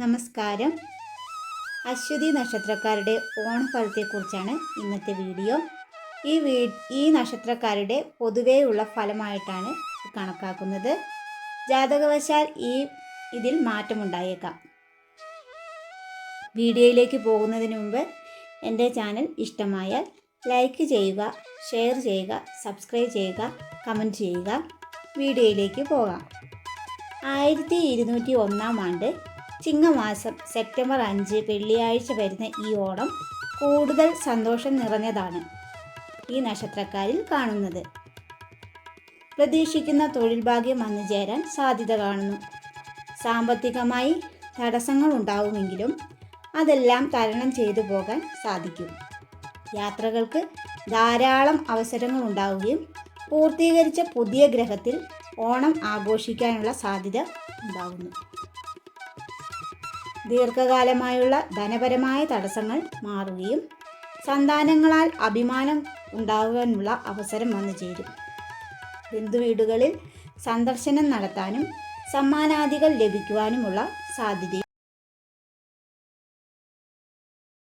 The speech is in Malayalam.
നമസ്കാരം. അശ്വതി നക്ഷത്രക്കാരുടെ ഓണഫലത്തെക്കുറിച്ചാണ് ഇന്നത്തെ വീഡിയോ. ഈ വീ ഈ നക്ഷത്രക്കാരുടെ പൊതുവെയുള്ള ഫലമായിട്ടാണ് കണക്കാക്കുന്നത്. ജാതകവശാൽ ഈ ഇതിൽ മാറ്റമുണ്ടായേക്കാം. വീഡിയോയിലേക്ക് പോകുന്നതിന് മുമ്പ് എന്റെ ചാനൽ ഇഷ്ടമായാൽ ലൈക്ക് ചെയ്യുക ഷെയർ ചെയ്യുക സബ്സ്ക്രൈബ് ചെയ്യുക കമന്റ് ചെയ്യുക. വീഡിയോയിലേക്ക് പോകാം. ആയിരത്തി ഇരുന്നൂറ്റി ഒന്നാം ആണ്ട് ചിങ്ങമാസം സെപ്റ്റംബർ അഞ്ച് വെള്ളിയാഴ്ച വരുന്ന ഈ ഓണം കൂടുതൽ സന്തോഷം നിറഞ്ഞതാണ് ഈ നക്ഷത്രക്കാരിൽ കാണുന്നത്. പ്രതീക്ഷിക്കുന്ന തൊഴിൽ ഭാഗ്യം വന്നു ചേരാൻ സാധ്യത കാണുന്നു. സാമ്പത്തികമായി തടസ്സങ്ങൾ ഉണ്ടാവുമെങ്കിലും അതെല്ലാം തരണം ചെയ്തു പോകാൻ സാധിക്കും. യാത്രകൾക്ക് ധാരാളം അവസരങ്ങൾ ഉണ്ടാവുകയും പൂർത്തീകരിച്ച പുതിയ ഗ്രഹത്തിൽ ഓണം ആഘോഷിക്കാനുള്ള സാധ്യത ഉണ്ടാകുന്നു ദീർഘകാലമായുള്ള ധനപരമായ തടസ്സങ്ങൾ മാറുകയും സന്താനങ്ങളാൽ അഭിമാനം ഉണ്ടാകാനുള്ള അവസരം വന്നു ചേരും. ബന്ധുവീടുകളിൽ സന്ദർശനം നടത്താനും സമ്മാനാദികൾ ലഭിക്കുവാനുമുള്ള സാധ്യതയും